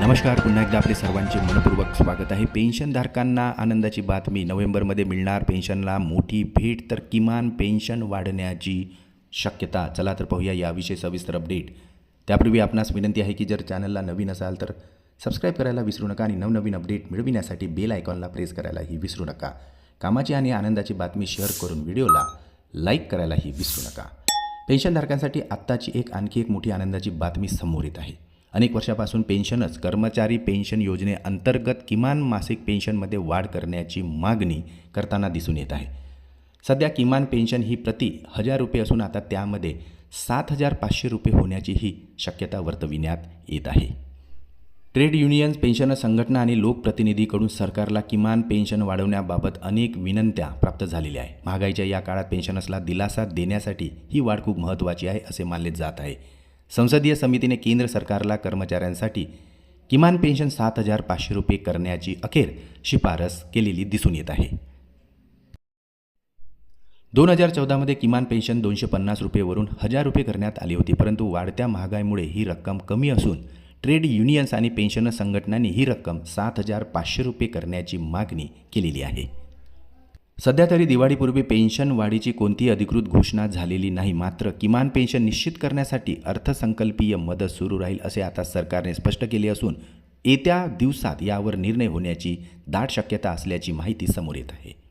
नमस्कार पुन्हा एकदा आपले सर्वांचे मनपूर्वक स्वागत आहे. पेन्शनधारकांना आनंदाची बातमी. नोव्हेंबरमध्ये मिळणार पेन्शनला मोठी भेट तर किमान पेन्शन वाढण्याची शक्यता. चला तर पाहूया याविषयी सविस्तर अपडेट. त्यापूर्वी आपणास विनंती आहे की जर चॅनलला नवीन असाल तर सबस्क्राईब करायला विसरू नका आणि नवनवीन अपडेट मिळविण्यासाठी बेल आयकॉनला प्रेस करायलाही विसरू नका. कामाची आणि आनंदाची बातमी शेअर करून व्हिडिओला लाईक करायलाही विसरू नका. पेन्शनधारकांसाठी आत्ताची एक आणखी एक मोठी आनंदाची बातमी समोर येत आहे. अनेक वर्षापासून पेन्शनच कर्मचारी पेन्शन योजनेअंतर्गत किमान मासिक पेन्शनमध्ये वाढ करण्याची मागणी करताना दिसून येत आहे. सध्या किमान पेन्शन ही प्रति हजार रुपये असून आता त्यामध्ये सात हजार पाचशे रुपये होण्याचीही शक्यता वर्तविण्यात येत आहे. ट्रेड युनियन्स पेन्शन संघटना आणि लोकप्रतिनिधीकडून सरकारला किमान पेन्शन वाढवण्याबाबत अनेक विनंत्या प्राप्त झालेल्या आहे महागाईच्या या काळात पेन्शनर्सला दिलासा देण्यासाठी ही वाढ खूप महत्त्वाची आहे असे मानले जात आहे. संसदीय समितीने केंद्र सरकारला कर्मचाऱ्यांसाठी किमान पेन्शन सात हजार पाचशे रुपये करण्याची अखेर शिफारस केलेली दिसून येत आहे. दोन हजार चौदामध्ये किमान पेन्शन दोनशे पन्नास रुपयेवरून हजार रुपये करण्यात आली होती परंतु वाढत्या महागाईमुळे ही रक्कम कमी असून ट्रेड युनियन्स आणि पेन्शन संघटनांनी ही रक्कम सात हजार पाचशे रुपये करण्याची मागणी केलेली आहे. सध्या तरी दिवाळीपूर्वी पेन्शन वाढीची कोणतीही अधिकृत घोषणा झालेली नाही. मात्र किमान पेन्शन निश्चित करण्यासाठी अर्थसंकल्पीय मदत सुरू राहील असे आता सरकारने स्पष्ट केले असून येत्या दिवसात यावर निर्णय होण्याची दाट शक्यता असल्याची माहिती समोर येत आहे.